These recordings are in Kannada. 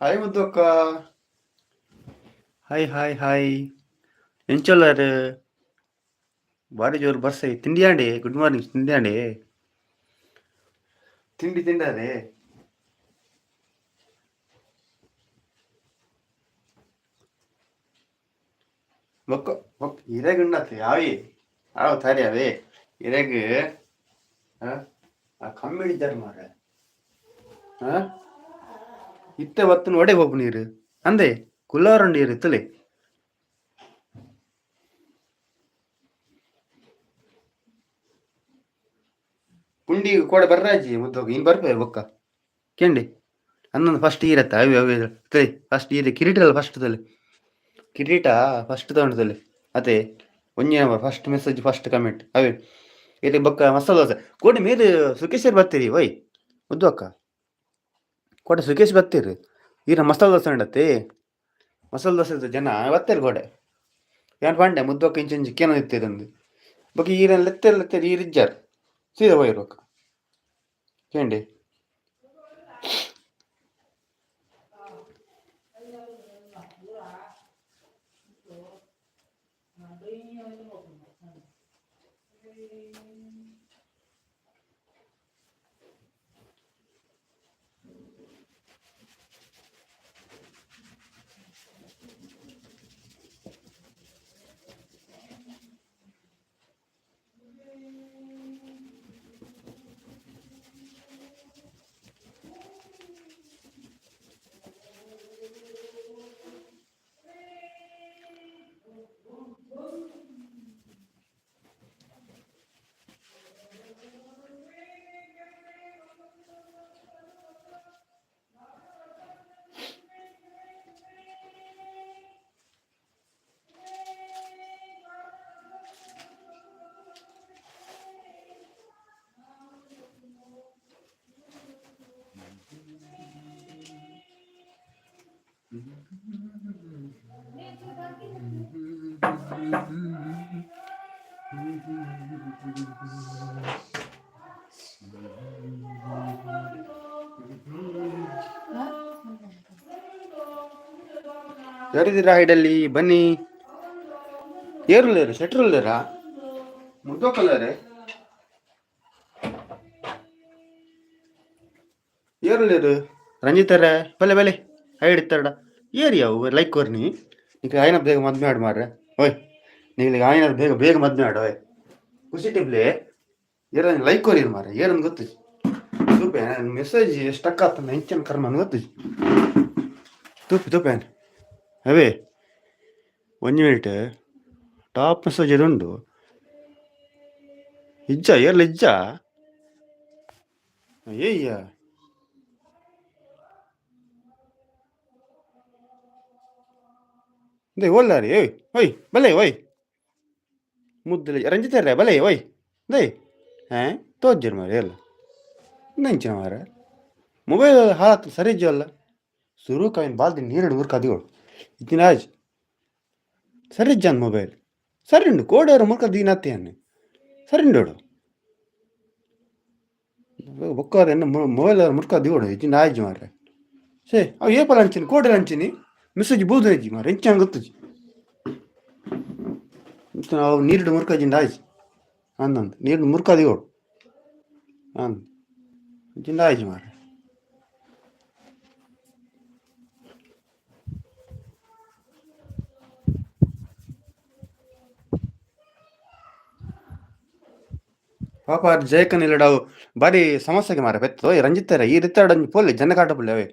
ಹಾಯ್ ಮುದ್ದಕ್ಕ ಹಾಯ್ ಹಾಯ್ ಹಾಯ್ ಎಂಚೊಲ್ಲರು ಭಾರಿ ಜೋರು ಬರ್ಸ ತಿಂಡಿಯಾಂಡಿ ಗುಡ್ ಮಾರ್ನಿಂಗ್ ತಿಂಡಿಯಾಂಡಿ ತಿಂಡಿ ತಿಂಡಾರೆ ಮೊಕ್ಕ ಮೊಕ್ಕ ಇರೆಗ್ ಉಣ್ಣತ್ತೆ ಯಾವಿ ಯಾವ ತಾರಿ ಅವೇ ಇರೆಗ್ ಆ ಕಮ್ಮಿ ಹಿಡಿದಾರೆ ಮಾರ ಹಾ ಇತ್ತೆ ಒತ್ತನ ಒಡೆ ಹೋಗು ನೀರು. ಅಂದೆ, ಕುಲ್ಲಾರ ನೀರು ಇತ್ತಲೆ ಪುಂಡಿ ಕೋಡೆ ಬರ್ರಾಜಿ ಮುದ್ದೋಗ ಇನ್ ಬರ್ಬೇ ಬೊಕ್ಕ. ಕೇಂಡಿ. ಅನ್ನೊಂದು ಫಸ್ಟ್ ಈರತ್ತ ಅವಿ ಅವಿ ಫಸ್ಟ್ ಈರೆ ಕಿರೀಟ ಅಲ್ಲ ಫಸ್ಟ್ ತಲೆ. ಕಿರೀಟ ಫಸ್ಟ್ ತಗೊಂಡದಲ್ಲಿ ಅದೇ ಒಂಜಿ ಫಸ್ಟ್ ಮೆಸೇಜ್ ಫಸ್ಟ್ ಕಮೆಂಟ್ ಅವೇ. ಇಲ್ಲಿ ಬೊಕ್ಕ ಮಸಾಲ ದೋಸೆ. ಕೋಡಿ ಮೇಲೆ ಸುಖೇಶರ್ ಬರ್ತೀರಿ, ವೈ? ಮುದ್ದು ಅಕ್ಕ. ಕೋಟೆ ಸುಖೇಶ್ ಬರ್ತೀರಿ. ಈರ ಮಸಾಲ ದೋಸೆ ಉಂಡತ್ತಿ ಮಸಾಲ ದೋಸೆ ಜನ ಬರ್ತೀರಿ ಕೋಡೆ ಏನು ಪಾಂಡೆ ಮುದ್ದೋಕೆ ಇಂಚು ಇಂಚು ಕೇನೋ ಇತ್ತಿರಂದು ಬಗ್ಗೆ ಈರೇನು ಲೆತ್ತೇರ್ ಲೆತ್ತೇರ್ ಈರಿಜ್ಜಾರು ಸೀದಾ ಹೋಗಿರ್ಬೇಕು. ಕೇಂಡಿ ಯಾರಿದ್ದೀರಾ ಹೈಡಲ್ಲಿ ಬನ್ನಿ. ಏರುಲೇರು ಶೆಟ್ರುಲ್ಲೇರಾ ಮುದ್ದೋಕಲ್ಲಾರೆ? ಏರುಲ್ಲೇರು ರಂಜಿತರ ಬಲೆ ಬಲೆ ಹೈಡ್ ಇತ್ತಡ ಏರಿ ಅವು? ಲೈಕ್ ಕೊರ್ನಿ ಈಗ ಆಯ್ನ ಬೇಗ ಮದ್ವೆ ಆಡು ಮಾರ್ರೆ. ಓಯ್, ನೀವು ಆಯ್ನ ಬೇಗ ಬೇಗ ಮದ್ವೆ ಆಡು, ಓಯ್. ಖುಷಿ ಟಿಪ್ಲೆ ಏರ ಲೈಕ್ ಕೊರಿ ಮಾರ್ರೆ. ಏನಂದ್ ಗೊತ್ತು? ತೂಪೆ ಮೆಸೇಜ್ ಸ್ಟಕ್ ಆತ ಹೆಂಚನ್ ಕರ್ಮ ಅನ್ ಗೊತ್ತು? ತೂಪಿ ತೂಪೇನ್ ಅವೇ, ಒಂದು ಮಿನಿಟ್ ಟಾಪ್ ಮೆಸೇಜ್ ಇದುಂಡು ಇಜ್ಜ, ಏರ್ಲ ಇಜ್ಜ? ದೇ ರೀ ಏಯ್ ಓಯ್ ಬಲೆ ಓಯ್ ಮುದ್ದಲೆ ರಂಜಿತ ಬಲೆ ಓಯ್ ದೇ ಹಾಂ ತೋಜ್ಜರ್ ಮಾರಿ ಎಲ್ಲ ನಂಚಿನ ಮಾರ ಮೊಬೈಲ್ ಹಾಳಾತು ಸರಿ ಅಲ್ಲ ಸುರು ಕಾಯಿನ ಬಾಲ್ದಿ ನೀರಡು ಕದಿಗಳು ಅದಿಗಳು ಇತ್ತಿನಾಜ್ ಸರಿ ಜಾನ್ ಮೊಬೈಲ್ ಸರಿಂಡು ಕೋಡವ್ರ ಮುರ್ಕ ದೀನತ್ತೆ ಅನ್ನ ಸರಿಂಡೋಡು ಬೊಕ್ಕಾರ ಮೊಬೈಲ್ ಮುರ್ಕ ದಿಗೋಡು ಇಜ್ಜಿನ ಆಯ್ಜ್ ಮಾರ್ರೆ ಸೇ ಅವು ಏಪಲ್ ಅಂಚಿನಿ ಕೋಡೆ ಅಂಚಿನಿ ಮೆಸೇಜ್ ಬೋದು ಮಾರ ಎಂಚ ಗೊತ್ತಜ್ಜಿ ಅವು ನೀರಿಡು ಮುರ್ಕ ಜಿಂಡ ಆಯ್ಜ್ ಅಂದಂದು ನೀರಿಡು ಮುರ್ಕ ದಿಗೋಡು ಅಂದ್. ಜಿಂಡ ಆಯ್ಜ್ ಮಾರ ಪಾಪ ಜಯಕನ್ ಇಲ್ಲಡವು ಬಾರಿ ಸಮಸ್ಯೆಗೆ ಮಾರ ಪೆತ್ತ ರಂಜಿತ್ತರ ಈ ರೀತಿ ಪೋಲಿ, ಜನ ಕಾಟ ಪುಳ್ಳಿ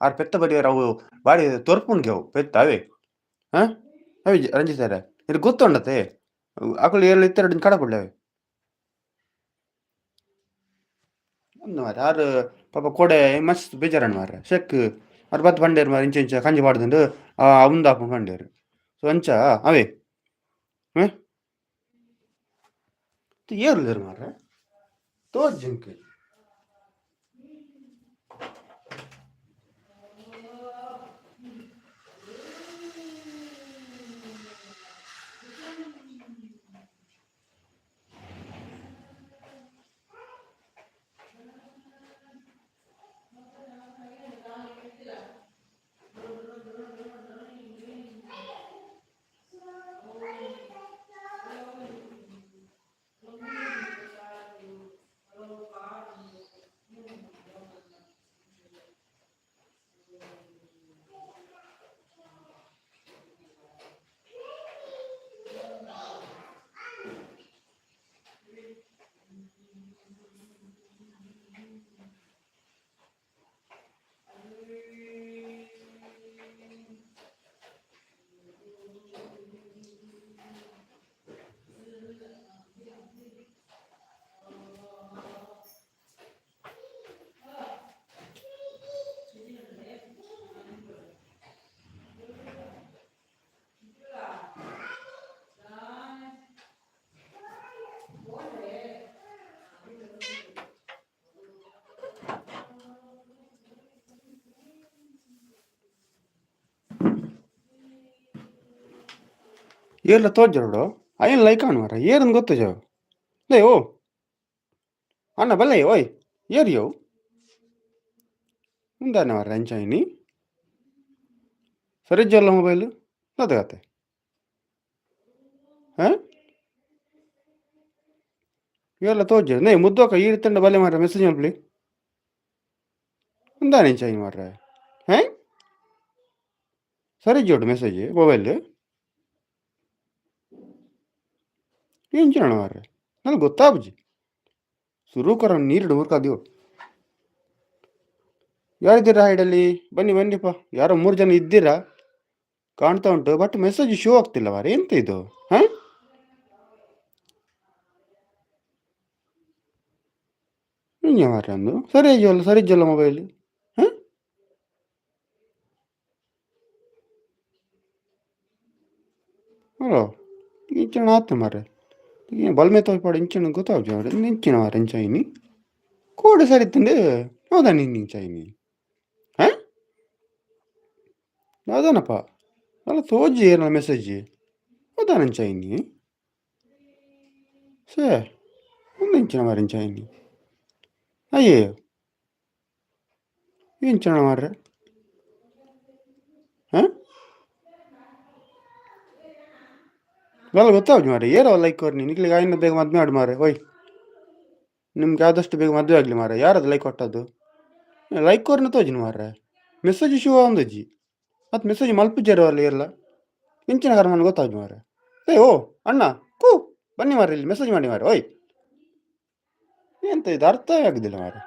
ಆರ್ ಪೆತ್ತ ಬಡಿ ಅವು ಬಾರಿ ತೋರ್ಪುನ್ಗೆ ಅವು ಪೆತ್ತ ಅವೇ ಹಾ ಅವಿ ರಂಜಿತ್ತರ ಇದು ಗೊತ್ತುಂಡತೆ ಅಕಲು ಏಳು ಇತ್ತರ ಕಾಡ ಪುಳ್ಳಿ ಅವೇ ಒಂದು ಮಾರ ಆರು ಪಾಪ ಕೋಡೆ ಮಸ್ತ್ ಬೇಜಾರಣ್ಣ ಮಾರ ಶೆಕ್ ಅವ್ರು ಬತ್ ಬಂಡೇರು ಮಾರ ಇಂಚ ಇಂಚ ಕಂಜಿ ಪಾಡ್ದುಂಡು ಅವಂದು ಹಾಕೊಂಡು ಕಂಡೇರು ಸೊ ಅಂಚ ಅವೇ ಹ್ಮ್ ಏರ್ಲೇರು ಮಾರ ತೋರ್ಜಿಂಕೆ ಏರ್ಲ ತೋಜೋಡು ಅಯ್ಯನ್ ಲೈಕ್ ಅನ್ ಮಾರ ಏರನ್ ಗೊತ್ತು ಜಾವ್ ಲೇ ಓ ಅಣ್ಣ ಬಲ್ಲೆ ಓಯ್ ಏರ್ ಯೋ ಮುಂದಾನೆ ಮಾರ ಎಂಚಾಯಿನಿ ಸರಿ ಜಲ್ಲ ಮೊಬೈಲ್ ಅದಾಗತ್ತೆ ಹಾಂ ಇವೆಲ್ಲ ತೋಜ ನೇ ಮುದ್ದೋಕ ಈ ತಂಡ ಬಲ್ಲೆ ಮಾರ ಮೆಸೇಜ್ ಮಲ್ಪಲಿ ಮುಂದಾನೆ ಎಂಚಾಯಿ ಮಾರ ಹಾಂ ಸರಿ ಜೋಡು ಮೆಸೇಜ್ ಮೊಬೈಲ್ ಏನ್ ಜನ ಮಾರ್ರೆ ನನಗೆ ಗೊತ್ತಾಬುಜಿ ಶುರು ಕರ ನೀರಿಡು ಹುರ್ಕಾದಿವು ಯಾರಿದ್ದೀರಾ ಹೈಡಲ್ಲಿ ಬನ್ನಿ, ಬನ್ನಿಪ್ಪ. ಯಾರೋ ಮೂರು ಜನ ಇದ್ದೀರಾ? ಕಾಣ್ತಾ ಉಂಟು. ಬಟ್ ಮೆಸೇಜ್ ಶೋ ಆಗ್ತಿಲ್ಲ ಮಾರೆ. ಎಂತ ಇದು? ಹಾ? ಮಾರ್ರೆ ಅಂದು ಸರಿ ಇದೆಯಲ್ಲ ಸರಿ ಇದೆಯಲ್ಲ ಮೊಬೈಲ್ ಹಲೋ ಇಂಚನ ಆತ ಮಾರ್ರೆ ಏನು ಬಲ್ಮೆ ತೋರ್ಪಾಡು ಇಂಚನ ಗೊತ್ತಾವ್ಜಿ ಅವ್ರೆ ಇಂಚಿನ ಮಾರ್ರೆ ಇಂಚಾಯಿನಿ ಕೋಡ್ ಸರಿ ತಂದು ಹೌದಾ ನೀನು ಇಂಚಾಯಿನಿ ಹಾಂ ಅದಾನಪ್ಪ ಅಲ್ಲ ತೋಜಿ ಏನಲ್ಲ ಮೆಸೇಜ್ ಹೌದಾ ಇಂಚಾಯಿನಿ ಸೇ ಒಂದು ಇಂಚಿನ ಮಾರ್ರೆ ಇಂಚಾಯಿನಿ ಅಯ್ಯೋ ಇಂಚನ ಮಾರ್ರೆ ಹಾಂ ಎಲ್ಲ ಗೊತ್ತಾವ್ ಮಾರೆ ಏರೋ ಲೈಕ್ ಕೊರ್ನಿ ನಿಕ್ಲಿಗೆ ಆಯ್ನ ಬೇಗ ಮದುವೆ ಮಾಡಿ ಮಾರೆ ಹೋಯ್. ನಿಮ್ಗೆ ಆದಷ್ಟು ಬೇಗ ಮದುವೆ ಆಗಲಿ ಮಾರೆ ಯಾರದು ಲೈಕ್ ಕೊಟ್ಟದ್ದು? ಲೈಕ್ ಕೊರ್ನ ತೋಜಿನ ಮಾರ್ರೆ. ಮೆಸೇಜ್ ಶಿವ ಒಂದಜ್ಜಿ ಮತ್ತು ಮೆಸೇಜ್ ಮಲ್ಪಿಜಾರು ಅಲ್ಲಿ ಇರಲ್ಲ ಇಂಚಿನ ಕರ್ಮನ ಗೊತ್ತಾವ್ಜಿ ಮಾರೆ ಏ ಓ, ಅಣ್ಣ, ಕೂ, ಬನ್ನಿ ಮಾರೆ ಇಲ್ಲಿ ಮೆಸೇಜ್ ಮಾಡಿ ಮಾರೆ ಓಯ್ ಎಂತ ಇದು ಅರ್ಥ ಆಗುದಿಲ್ಲ ಮಾರೆ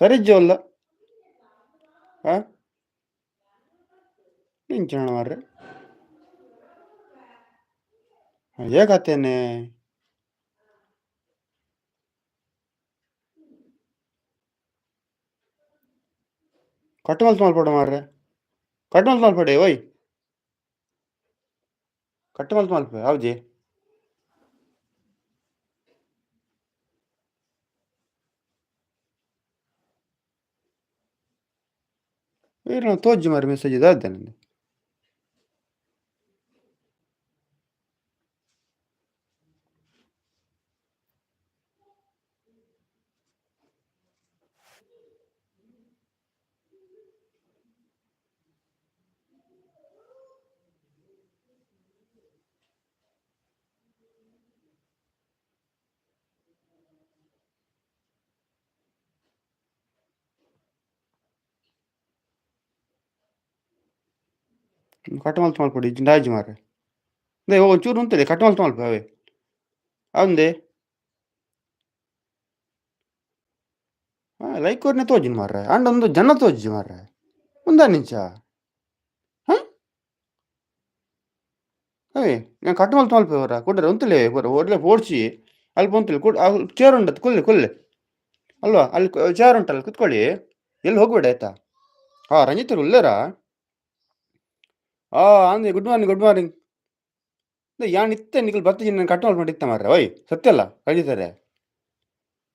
ಸರಿ ಅಲ್ಲ. ಹಾಂ ಇಂಚಿನ ಮಾರ್ರೆ. ಹೇಗಾತೇನೆ ಕಟ್ಟು ಮಲ್ತು ಮಲ್ಪಡ ಮಾರ್ರೆ ಕಟ್ಟು ಮಲ್ತು ಮಲ್ಪಡೆ ಓಯ್ ಕಟ್ಟು ಮಲ್ತು ಮಲ್ಪೆ ಹೌಜಿ ಏನು ತೋಜಿ ಮಾರಿ ಮೆಸೇಜ್ ಇದಾದ್ದೆ ನನಗೆ ಕಟ್ಟು ಮಲ್ತು ಮಲ್ಪಡಿ ಜಿಂದಾಜಿ ಮಾರ್ರೆ. ದೇ ಓ ಒಂಚೂರು ಉಂಟದೆ ಕಟ್ಟು ಮಲ್ತು ಮಲ್ಪ ಅವೇ ಅವಂದೆ ಹಾಂ ಲೈಕ್ ಅವ್ರನ್ನೇ ತೋಜಿನ ಮಾರ್ರೆ. ಅಂಡ್ ಒಂದು ಜನ ತೋಜಿ ಮಾರ್ರೆ. ಒಂದ ನಿಂಚ ಹಾಂ? ಅವೇ, ನಾನು ಕಟ್ಟು ಮಲ್ತು ಮಲ್ಪ ಅವರ. ಕೊಡ್ರೆ ಒಂತಲೇ ಬರ ಒಡ್ಲೆ ಓಡಿಸಿ. ಅಲ್ಲಿ ಬಂತಿಲ್ಲ ಕೊಡ್ ಚೇರ್ ಉಂಟದು ಕೊಲ್ಲೆ ಕೊಲ್ಲೆ. ಅಲ್ವಾ? ಅಲ್ಲಿ ಚೇರ್ ಉಂಟಲ್ಲ, ಕುತ್ಕೊಳ್ಳಿ. ಎಲ್ಲಿ ಹೋಗ್ಬೇಡ, ಆಯ್ತಾ? ಹಾಂ, ರಂಜಿತರು ಉಳ್ಳೇರಾ? ಆ ಅಂದೆ ಗುಡ್ ಮಾರ್ನಿಂಗ್ ಗುಡ್ ಮಾರ್ನಿಂಗ್ ಯಾನ್ ಇತ್ತೆ ನಿಖಲ್ ಬತ್ತು ನಾನು ಕಟ್ ಮಾಡ್ಕೊಂಡು ಇತ್ತ ಮಾರ್ರೆ? ಓಯ್, ಸತ್ಯ ಅಲ್ಲ ಕಳಿತಾರೆ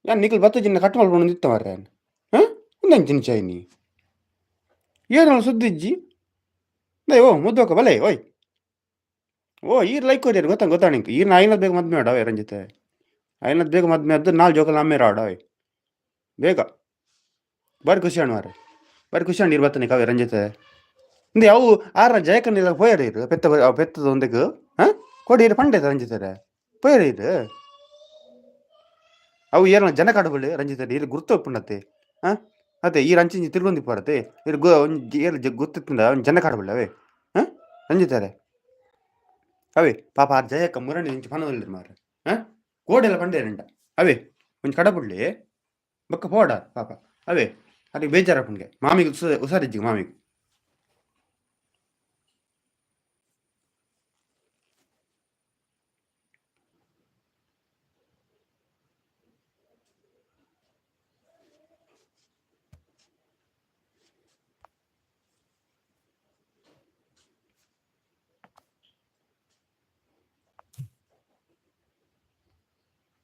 ಯಾನ್ ನಿಖಲ್ ಬತ್ತು ಜಿನ್ನ ಕಟ್ಟು ಮಾಡ್ಕೊಂಡು ಇತ್ತ ಮಾರ್ರೆ? ಹಾಂ? ಒಂದಂಚು ನಿಮಿಷ ನೀ. ಏನು ಸುದ್ದಿ ಇಜ್ಜಿ? ದೇ ಓ ಮುದ್ದೋಕ ಬಲೆ, ಓಯ್. ಓ, ಈರ್ ಲೈಕ್ ಹೋದ್ಯಾರು ಗೊತ್ತಾ ಗೊತ್ತಾ ನಿಂಗೆ? ಈರ್ನ ಐನದ್ ಬೇಗ ಮದ್ಮೆ ಆಡ ರಂಜಿತೆ ಐನದ್ ಬೇಗ ಮದ್ಮೆ ಆದ್ದು ನಾಲ್ ಜೋಕಲ್ ಆಮೇಲೆ ಆಡ ಬೇಗ. ಬಾರಿ ಖುಷಿ ಅಣ್ಣ ಮಾರ್ರೆ. ಬಾರಿ ಖುಷಿ ಅಣ್ಣ ಇರ್ ಬತ್ತಾನೆ ಕಾವ್ಯ ರಂಜಿತೆ ಇಂದ ಅವು ಆರ ಜಯಕನ್ನಿಲ್ಲ ಪೋಯರ್ ಇರು ಪೆತ್ತ ಅವು ಪೆತ್ತದ ಒಂದಕ್ಕೆ ಹಾ ಕೊಡಿ ಇರು ಪಂಡೆ ರಂಜಿತರೆ ಪೋಯರ್ ಇರು ಅವು ಏನ ಜನ ಕಾಡಬಳ್ಳಿ ರಂಜಿತರೆ ಇಲ್ಲಿ ಗುರುತು ಒಪ್ಪುಂಡತ್ತೆ ಹಾ ಅದೇ ಈ ರಂಚಿನ ತಿರುಗೊಂದಿ ಪಡತ್ತೆ ಇದು ಗು ಏರು ಗೊತ್ತಿಂದ ಅವ್ನು ಜನ ಕಾಡಬಳ್ಳಿ ಅವೇ ಹಾ ರಂಜಿತಾರೆ ಅವೇ ಪಾಪ ಆ ಜಯಕ್ಕ ಮುರಣಿ ಇಂಚು ಪಣದಲ್ಲಿ ಮಾರ ಹಾ ಕೋಡೆಲ್ಲ ಪಂಡೆ ರಂಡ ಅವೇ ಒಂಜಿ ಕಡಬಳ್ಳಿ ಬೊಕ್ಕ ಪೋಡ ಪಾಪ ಅವೇ ಅದಕ್ಕೆ ಬೇಜಾರ ಪುಣ್ಗೆ ಮಾಮಿಗೆ ಉಸ ಉಸಾರಿಜ್ಜಿಗೆ ಮಾಮಿಗೆ